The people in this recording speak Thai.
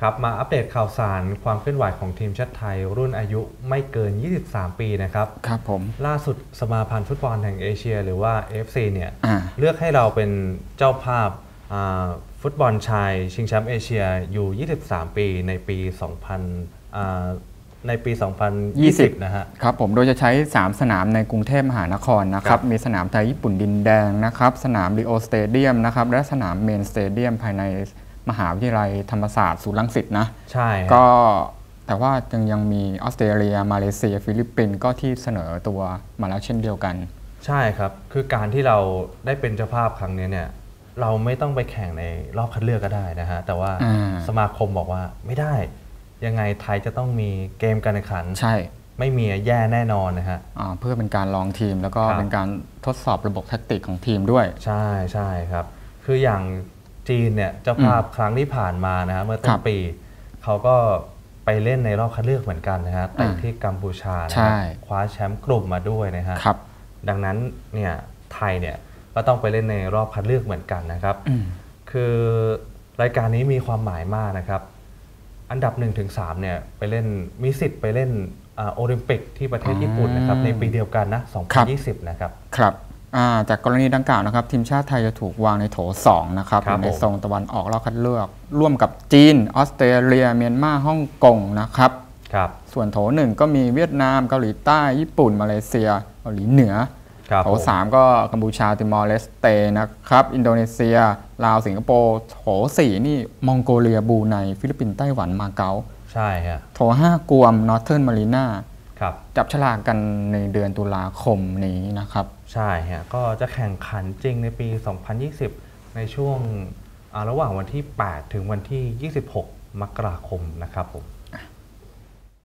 ครับมาอัปเดตข่าวสารความเคลื่อนไหวของทีมชาติไทย รุ่นอายุไม่เกิน 23 ปีนะครับ ครับผม ล่าสุดสมาพันธ์ฟุตบอลแห่งเอเชีย หรือว่า AFC เนี่ยอ่าเลือกให้เราเป็นเจ้าภาพอ่าฟุตบอลชาย ชิงแชมป์เอเชียอยู่ 23 ปีในปี 2000อ่าในปี 2020 นะฮะ ครับผม โดยจะใช้ 3 สนามในกรุงเทพมหานครนะคครัรับบมีสนามไทยญี่ปุ่นดินแดงนะครับ สนามริโอสเตเดียมนะครับ และสนามเมนสเตเดียมภายใน มหาวิทยาลัยธรรมศาสตร์ศูนย์รังสิตนะ ใช่ฮะก็แต่ว่ายังยังมีออสเตรเลีย มาเลเซีย ฟิลิปปินส์ก็ที่เสนอตัวมาแล้วเช่นเดียวกัน ใช่ครับ คือการที่เราได้เป็นเจ้าภาพครั้งนี้เนี่ยเราไม่ต้องไปแข่งในรอบคัดเลือกก็ได้นะฮะ แต่ว่าอ่าสมาคมบอกว่าไม่ได้ ยังไงไทยจะต้องมีเกมการแข่งขัน ใช่ ไม่มีแย่แน่นอนนะฮะอ่าเพื่อเป็นการลองทีมแล้วก็ครับเป็นการทดสอบระบบแทคติกของทีมด้วย ใช่ใช่ครับ คืออย่าง จีนเนี่ยเจ้าภาพครั้งที่ผ่านมานะฮะเมื่อต้ครันบปี เขาก็ไปเล่นในรอบคัดเลือกเหมือนกันนะฮะแต่อ่าที่กัมพูชานะใช่ฮะคว้าแชมป์กลุ่มมาด้วยนะฮะครับดังนั้นเนี่ยไทยเนี่ยก็ต้องไปเล่นในรอบคัดเลือกเหมือนกันนะครับอืมคือรายการนี้มีความหมายมากนะครับ อันดับ1-3ถึง3เนี่ยไปเล่นมีสิทธิ์ไปเล่นอ่าโอลิมปิกที่ประเทศญี่ปุ่นนะครับอ่าในปีเดียวกันนะครับ2020 นะครับ ครับอ่า จากกรณีดังกล่าวนะครับ ทีมชาติไทยจะถูกวางในโถ 2 นะครับครับอยู่ในผมโซนตะวันออกรอบคัดเลือก ร่วมกับจีน ออสเตรเลีย เมียนมาฮ่องกงนะครับครับ ส่วนโถ 1 ก็มีเวียดนาม เกาหลีใต้ ญี่ปุ่น มาเลเซีย เกาหลีเหนือครับโถผม3ก็กัมพูชา ติมอร์เลสเตนะครับ อินโดนีเซีย ลาว สิงคโปร์ โถ 4 นี่ มองโกเลียบรูไน ฟิลิปปินส์ ไต้หวัน มาเก๊า ใช่ฮะ โถ 5 กวม นอร์เทิร์นมารีนาครับ จับฉลากกันในเดือนตุลาคมนี้นะครับ ใช่ฮะก็จะแข่งขันจริงในปี 2020 ในช่วงอ่าระหว่างวันที่ 8 ถึงวันที่ 26 มกราคมนะครับผม